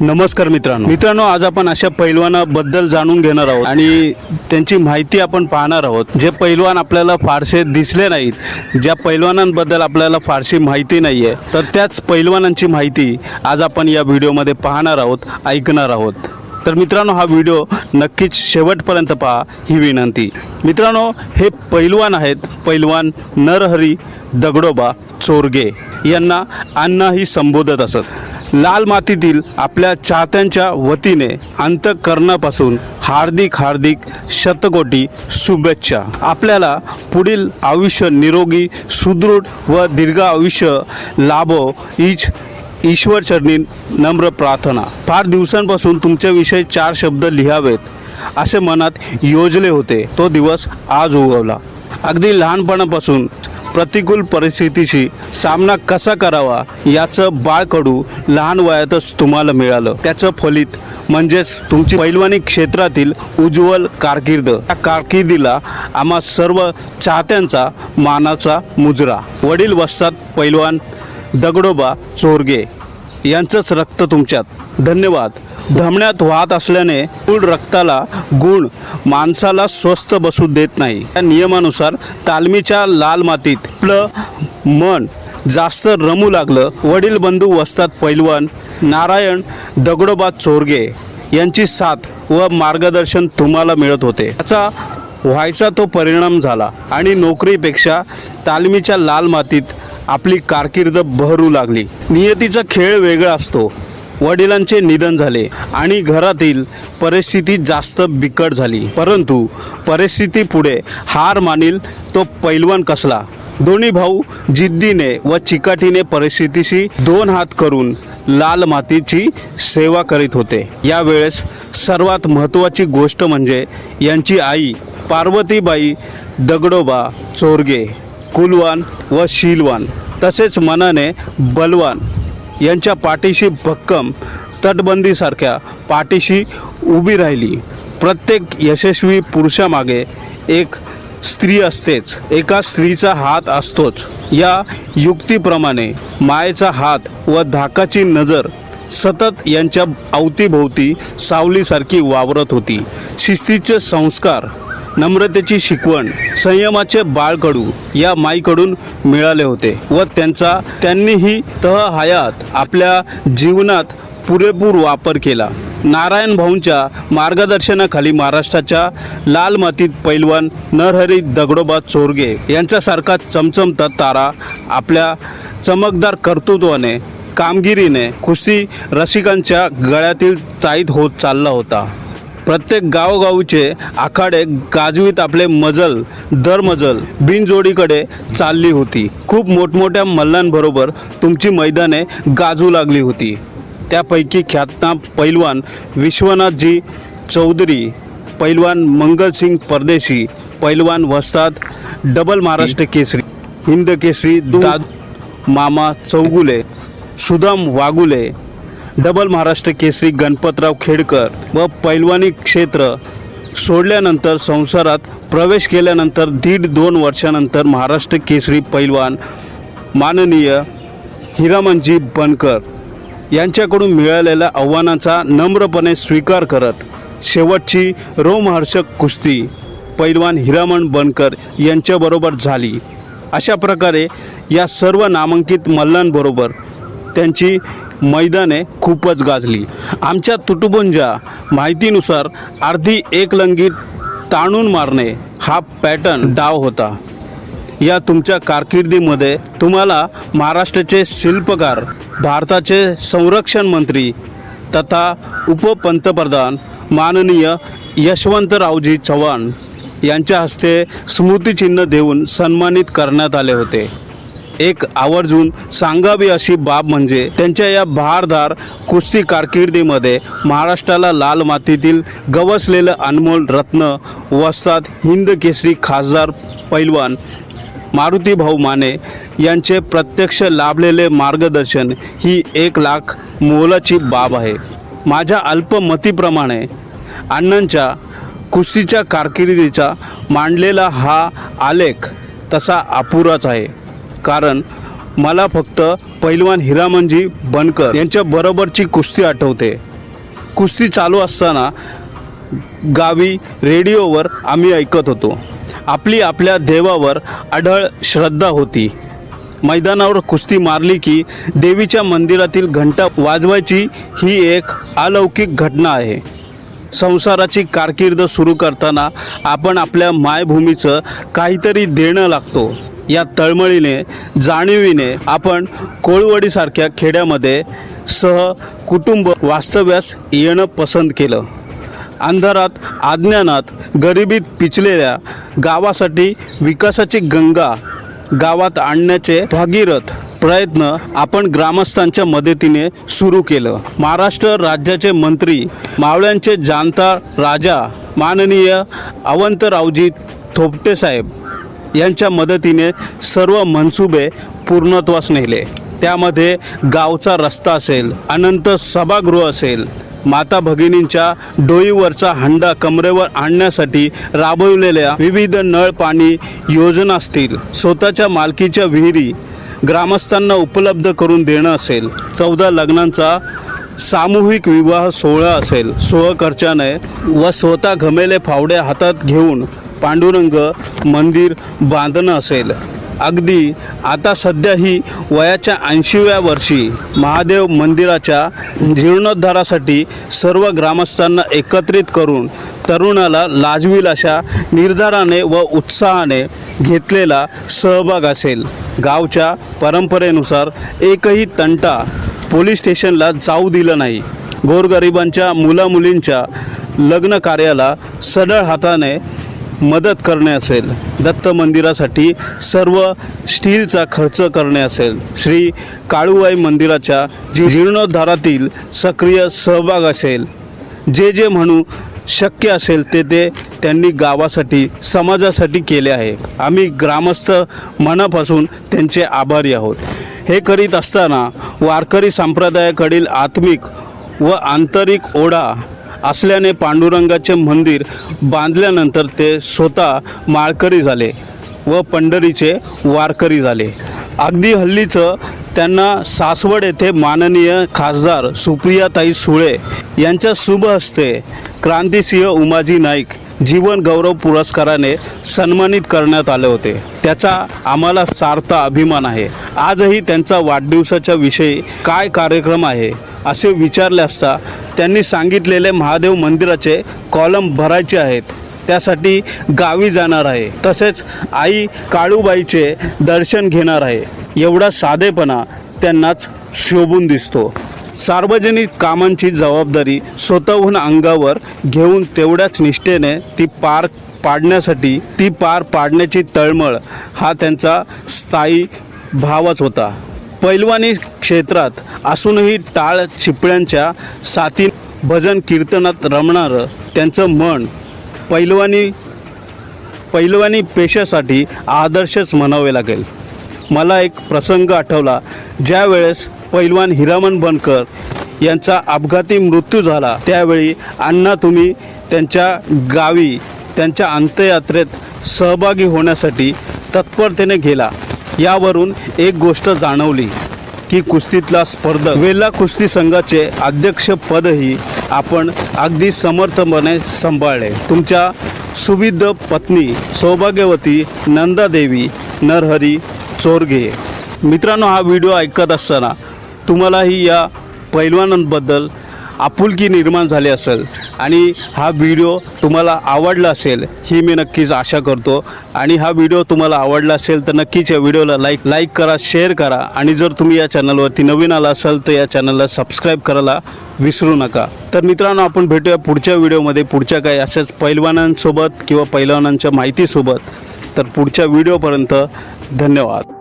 नमस्कार मित्रांनो. मित्रांनो आज आपण अशा पैलवानाबद्दल जाणून घेणार आहोत आणि त्यांची माहिती आपण पाहणार आहोत. जे पैलवान आपल्याला फारसे दिसले नाहीत ज्या पैलवानांबद्दल आपल्याला फारशी माहिती नाही आहे तर त्याच पैलवानांची माहिती आज आपण या व्हिडिओमध्ये पाहणार आहोत ऐकणार आहोत. तर मित्रांनो हा व्हिडिओ नक्कीच शेवटपर्यंत पहा ही विनंती. मित्रांनो हे पैलवान आहेत पैलवान नरहरी दगडोबा चोरगे. यांना अण्णाही संबोधत असत. लाल मातीतील आपल्या चाहत्यांच्या वतीने अंतकरणापासून हार्दिक हार्दिक शतकोटी शुभेच्छा. आपल्याला पुढील आयुष्य निरोगी सुदृढ व दीर्घ आयुष्य लाभो हीच ईश्वर चरणी नम्र प्रार्थना. फार दिवसांपासून तुमच्याविषयी चार शब्द लिहावेत असे मनात योजले होते. तो दिवस आज उगवला. अगदी लहानपणापासून प्रतिकूल परिस्थितीशी सामना कसा करावा याचं बाळकडू लहान वयातच तुम्हाला मिळालं. त्याचं फलित म्हणजेच तुमची पैलवानी क्षेत्रातील उज्ज्वल कारकीर्द. त्या कारकिर्दीला आम्हा सर्व चाहत्यांचा मानाचा मुजरा. वडील वस्तात पैलवान दगडोबा चोरगे. यांचंच रक्त तुमच्यात. धन्यवाद. धमण्यात वाहत असल्याने गुळ रक्ताला गुण माणसाला स्वस्त बसू देत नाही. या नियमानुसार तालमीच्या लाल मातीत आपलं मन जास्त रमू लागलं. वडील बंधू वस्तात पैलवान नारायण दगडोबा चोरगे यांची साथ व मार्गदर्शन तुम्हाला मिळत होते. याचा व्हायचा तो परिणाम झाला आणि नोकरीपेक्षा तालमीच्या लाल मातीत आपली कारकीर्द बहरू लागली. नियतीचा खेळ वेगळा असतो. वडिलांचे निधन झाले आणि घरातील परिस्थिती जास्त बिकट झाली. परंतु परिस्थिती पुढे हार मानील तो पैलवान कसला? दोन्ही भाऊ जिद्दीने व चिकाटीने परिस्थितीशी दोन हात करून लाल मातीची सेवा करीत होते. यावेळेस सर्वात महत्त्वाची गोष्ट म्हणजे यांची आई पार्वतीबाई दगडोबा चोरगे कुलवान व शीलवान. तसेच मनाने बलवान यांच्या पाठीशी भक्कम तटबंदीसारख्या पाठीशी उभी राहिली. प्रत्येक यशस्वी पुरुषामागे एक स्त्री असतेच एका स्त्रीचा हात असतोच. या युक्तीप्रमाणे मायेचा हात व धाकाची नजर सतत यांच्या अवतीभोवती सावलीसारखी वावरत होती. शिस्तीचे संस्कार नम्रतेची शिकवण संयमाचे बाळकडू या माईकडून मिळाले होते व त्यांचा त्यांनीही तह हयात आपल्या जीवनात पुरेपूर वापर केला. नारायण भाऊंच्या मार्गदर्शनाखाली महाराष्ट्राच्या लाल मातीत पैलवान नरहरी दगडोबा चोरगे यांच्यासारखा चमचमता तारा आपल्या चमकदार कर्तृत्वाने कामगिरीने खुशी रसिकांच्या गळ्यातील ताईत होत चालला होता. प्रत्येक गावोगावचे आखाडे गाजवीत आपले मजल दर मजल बिनजोडीकडे चालली होती. खूप मोठमोठ्या मल्लांबरोबर तुमची मैदाने गाजू लागली होती. त्यापैकी ख्यातनाम पैलवान विश्वनाथजी चौधरी पैलवान मंगलसिंग परदेशी पैलवान वस्ताद डबल महाराष्ट्र केसरी हिंद केसरी दाद मामा चौगुले सुदाम वागुले डबल महाराष्ट्र केसरी गणपतराव खेडकर व पैलवानी क्षेत्र सोडल्यानंतर संसारात प्रवेश केल्यानंतर दीड दोन वर्षानंतर महाराष्ट्र केसरी पैलवान माननीय हिरामनजी बनकर यांच्याकडून मिळालेल्या आव्हानाचा नम्रपणे स्वीकार करत शेवटची रोमहर्षक कुस्ती पैलवान हिरामण बनकर यांच्याबरोबर झाली. अशा प्रकारे या सर्व नामांकित मल्लांबरोबर त्यांची मैदाने खूपच गाजली. आमच्या तुटुंबंच्या माहितीनुसार अर्धी एकलंगी ताणून मारणे हा पॅटर्न डाव होता. या तुमच्या कारकिर्दीमध्ये तुम्हाला महाराष्ट्राचे शिल्पकार भारताचे संरक्षण मंत्री तथा उपपंतप्रधान माननीय यशवंतरावजी चव्हाण यांच्या हस्ते स्मृतिचिन्ह देऊन सन्मानित करण्यात आले होते. एक आवर्जून सांगावी अशी बाब म्हणजे त्यांच्या या भारधार कुस्ती कारकिर्दीमध्ये महाराष्ट्राला लाल मातीतील गवसलेलं अनमोल रत्न वस्तात हिंद केसरी खासदार पैलवान मारुती भाऊ माने यांचे प्रत्यक्ष लाभलेले मार्गदर्शन ही एक लाख मोलाची बाब आहे. माझ्या अल्पमतीप्रमाणे अण्णांच्या कुस्तीच्या कारकिर्दीचा मांडलेला हा आलेख तसा अपुराच आहे. कारण मला फक्त पैलवान हिरामनजी बनकर यांच्या बरोबरची कुस्ती आठवते. कुस्ती चालू असताना गावी रेडिओवर आम्ही ऐकत होतो. आपली आपल्या देवावर आढळ श्रद्धा होती. मैदानावर कुस्ती मारली की देवीच्या मंदिरातील घंटा वाजवायची ही एक अलौकिक घटना आहे. संसाराची कारकीर्द सुरू करताना आपण आपल्या मायभूमीचं काहीतरी देणं लागतो. या तळमळीने जाणीवीने आपण कोळवडीसारख्या खेड्यामध्ये सह कुटुंब वास्तव्यास येणं पसंत केलं. अंधारात अज्ञानात गरिबीत पिचलेल्या गावासाठी विकासाची गंगा गावात आणण्याचे भागीरथ प्रयत्न आपण ग्रामस्थांच्या मदतीने सुरू केलं. महाराष्ट्र राज्याचे मंत्री मावळ्यांचे जाणता राजा माननीय अवंतरावजी थोपटे साहेब यांच्या मदतीने सर्व मनसुबे पूर्णत्वास नेले. त्यामध्ये गावचा रस्ता असेल अनंत सभागृह असेल माता भगिनींच्या डोईवरचा हंडा कमरेवर आणण्यासाठी राबवलेल्या विविध नळ पाणी योजना असतील स्वतःच्या मालकीच्या विहिरी ग्रामस्थांना उपलब्ध करून देणं असेल चौदा लग्नांचा सामूहिक विवाह सोहळा असेल स्वखर्चाने व स्वतः घमेले फावडे हातात घेऊन पांडुरंग मंदिर बांधणं असेल. अगदी आता सध्या ही वयाच्या ऐंशीव्या वर्षी महादेव मंदिराच्या जीर्णोद्धारासाठी सर्व ग्रामस्थांना एकत्रित करून तरुणाला लाजवील अशा निर्धाराने व उत्साहाने घेतलेला सहभाग असेल. गावच्या परंपरेनुसार एकही तंटा पोलीस स्टेशनला जाऊ दिलं नाही. गोरगरिबांच्या मुलामुलींच्या लग्न कार्याला सडळ हाताने मदत करणे असेल दत्त मंदिरासाठी सर्व स्टीलचा खर्च करणे असेल श्री काळूबाई मंदिराच्या जी- जीर्णोद्धारातील सक्रिय सहभाग असेल जे जे म्हणू शक्य असेल ते ते त्यांनी गावासाठी समाजासाठी केले आहे. आम्ही ग्रामस्थ मनापासून त्यांचे आभारी आहोत. हे करीत असताना वारकरी संप्रदायाकडील आत्मिक व आंतरिक ओढा असल्याने पांडुरंगाचे मंदिर बांधल्यानंतर ते स्वतः माळकरी झाले व पंढरीचे वारकरी झाले. अगदी हल्लीचं त्यांना सासवड येथे माननीय खासदार सुप्रियाताई सुळे यांच्या शुभ हस्ते क्रांतिसिंह उमाजी नाईक जीवन गौरव पुरस्काराने सन्मानित करण्यात आले होते. त्याचा आम्हाला सार्थ अभिमान आहे. आजही त्यांचा वाढदिवसाच्या विषयी काय कार्यक्रम आहे असे विचारले असता त्यांनी सांगितलेले महादेव मंदिराचे कॉलम भरायचे आहेत. त्यासाठी गावी जाणार आहे. तसेच आई काळूबाईचे दर्शन घेणार आहे. एवढा साधेपणा त्यांनाच शोभून दिसतो. सार्वजनिक कामांची जबाबदारी स्वतःहून अंगावर घेऊन तेवढ्याच निष्ठेने ती पार पाडण्यासाठी ती पार पाडण्याची तळमळ हा त्यांचा स्थायी भावच होता. पैलवानी क्षेत्रात असूनही टाळ चिपळ्यांच्या साथी भजन कीर्तनात रमणारं त्यांचं मन पैलवानी पैलवानी पेशासाठी आदर्शच म्हणावे लागेल. मला एक प्रसंग आठवला. ज्यावेळेस पैलवान हिरामन बनकर यांचा अपघाती मृत्यू झाला त्यावेळी अण्णा तुम्ही त्यांच्या गावी त्यांच्या अंत्ययात्रेत सहभागी होण्यासाठी तत्परतेने गेला. यावरून एक गोष्ट जाणवली की कुस्तीतला स्पर्धक वेला कुस्ती संघाचे अध्यक्षपदही आपण अगदी समर्थपणे सांभाळले. तुमच्या सुविध पत्नी सौभाग्यवती नंदादेवी नरहरी चोरगे मित्रांनो हा व्हिडिओ ऐकत असताना तुम्हालाही या पैलवानांबद्दल आपुलकी निर्माण झाली असेल आणि हा व्हिडिओ तुम्हाला आवडला असेल ही मी नक्कीच आशा करतो. आणि हा व्हिडिओ तुम्हाला आवडला असेल तर नक्कीच या व्हिडिओला लाईक लाईक करा शेअर करा. आणि जर तुम्ही या चॅनलवरती नवीन आला असाल तर या चॅनलला सबस्क्राईब करायला विसरू नका. तर मित्रांनो आपण भेटूया पुढच्या व्हिडिओमध्ये पुढच्या काही अशाच पैलवानांसोबत किंवा पैलवानांच्या माहितीसोबत. तर पुढच्या व्हिडिओपर्यंत धन्यवाद.